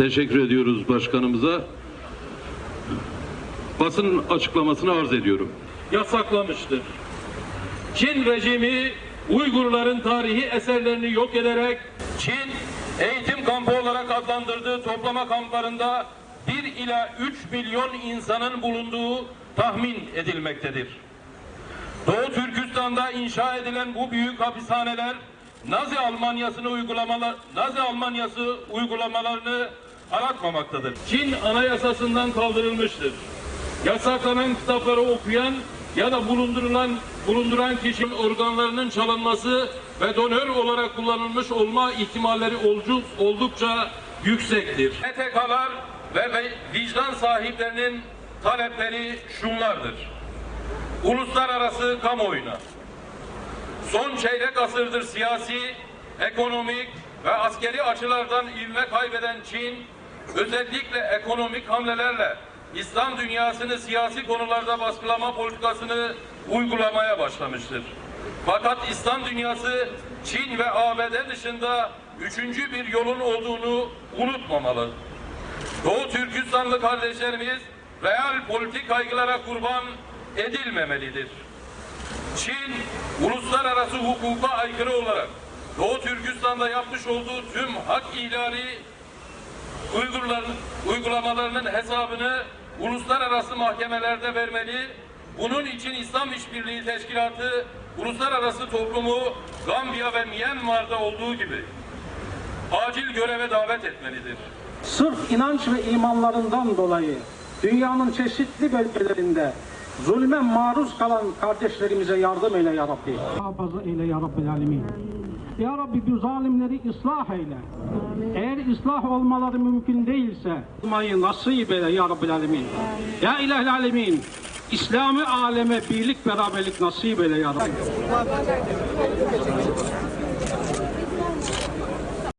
Teşekkür ediyoruz başkanımıza. Basın açıklamasını arz ediyorum. yasaklamıştır. Çin rejimi Uygurların tarihi eserlerini yok ederek Çin eğitim kampı olarak adlandırdığı toplama kamplarında 1 ila 3 milyon insanın bulunduğu tahmin edilmektedir. Doğu Türkistan'da inşa edilen bu büyük hapishaneler Nazi Almanyasını uygulamalar Nazi Almanyası uygulamalarını aratmamaktadır. Çin anayasasından kaldırılmıştır. Yasaklanan kitapları okuyan ya da bulundurulan bulunduran kişinin organlarının çalınması ve donör olarak kullanılmış olma ihtimalleri oldukça yüksektir. ETK'lar ve ve vicdan sahiplerinin talepleri şunlardır. Uluslararası kamuoyuna son çeyrek asırdır siyasi, ekonomik ve askeri açılardan ivme kaybeden Çin, özellikle ekonomik hamlelerle İslam dünyasını siyasi konularda baskılama politikasını uygulamaya başlamıştır. Fakat İslam dünyası Çin ve ABD dışında üçüncü bir yolun olduğunu unutmamalı. Doğu Türkistanlı kardeşlerimiz real politik kaygılara kurban edilmemelidir. Çin uluslararası hukuka aykırı olarak Doğu Türkistan'da yapmış olduğu tüm hak ihlali Uygurların uygulamalarının hesabını uluslararası mahkemelerde vermeli. Bunun için İslam İşbirliği Teşkilatı uluslararası toplumu Gambiya ve Myanmar'da olduğu gibi acil göreve davet etmelidir. Sırf inanç ve imanlarından dolayı dünyanın çeşitli bölgelerinde zulme maruz kalan kardeşlerimize yardım eyle ya Rabbi. Eyle ya Rabbi alemin. Ya Rabbi bu zalimleri ıslah eyle. Eğer ıslah olmaları mümkün değilse olmayı nasip eyle ya Rabbi alemin. Ya ilahil alemin. İslami aleme birlik beraberlik nasip eyle ya Rabbi.